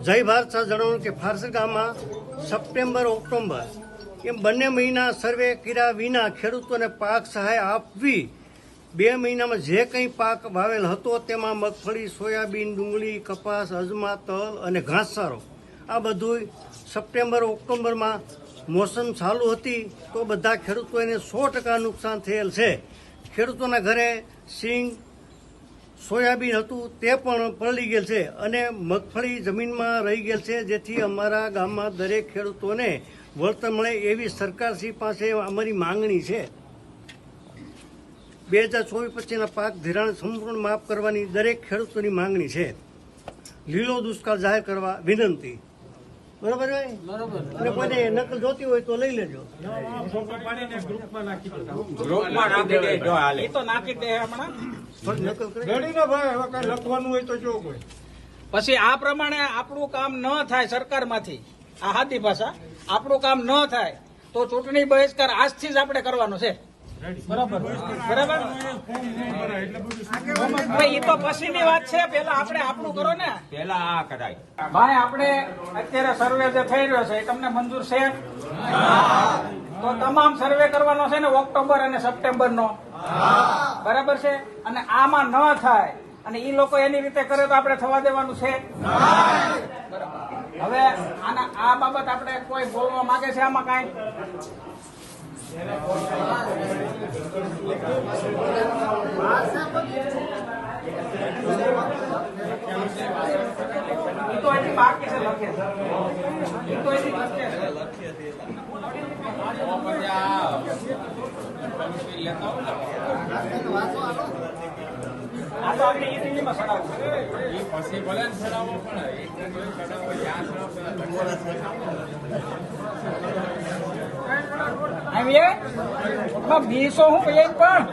જય ભારત શાહ જણાવ્યું કે ફારસર ગામમાં સપ્ટેમ્બર ઓક્ટોબર એમ બંને મહિના સર્વે કર્યા વિના ખેડૂતોને પાક સહાય આપવી બે મહિનામાં જે કંઈ પાક વાવેલ હતો તેમાં મગફળી, સોયાબીન, ડુંગળી, કપાસ, અજમા, તલ અને ઘાસચારો. આ બધું સપ્ટેમ્બર ઓક્ટોબરમાં મોસમ ચાલુ હતી તો બધા ખેડૂતોને સો ટકા નુકસાન થયેલ છે. ખેડૂતોના ઘરે સિંગ સોયાબીન હતું તે પણ પલળી ગયેલ છે અને મગફળી જમીનમાં રહી ગયેલ છે જેથી અમારા ગામમાં દરેક ખેડૂતોને વળતર મળે એવી સરકારશ્રી પાસે અમારી માંગણી છે. બે હજાર ચોવીસ પછીના પાક ધિરાણ સંપૂર્ણ માફ કરવાની દરેક ખેડૂતોની માંગણી છે. લીલો દુષ્કાળ જાહેર કરવા વિનંતી. બરાબર? અને કોઈને નકલ જોતી હોય તો લઈ લેજો. ગ્રુપમાં નાખી દે જો હાલે. એ તો નાખી દે હમણાં. થોડી નકલ કરે? રેડી ને ભાઈ હવે કઈ લખવાનું હોય તો જો કોઈ. પછી આ પ્રમાણે આપણું કામ ન થાય સરકારમાંથી આ હાથી ભાષા આપણું કામ ન થાય તો ચૂંટણી બહિષ્કાર આજથી જ આપણે કરવાનો છે. બરાબર? બરાબર? ભાઈ એ તો પછીની વાત છે. પેલા આપણે આપણું કરો ને. પેલા આ કરાય. ભાઈ આપણે અત્યારે સર્વે જે થઈ રહ્યો છે એ તમને મંજૂર છે? તો તમામ સર્વે કરવાનો છે ને ઓક્ટોબર અને સપ્ટેમ્બર નો બરાબર છે? અને આમાં ન થાય. અને એ લોકો એની રીતે કરે તો આપણે થવા દેવાનું છે? હવે આના આ બાબત આપણે કોઈ બોલવા માંગે છે આમાં કાંઈ? તો એની બાકી છે લખે તો લખે પછી ભલે ચડાવો પણ એક ચડાવો યાદ પણ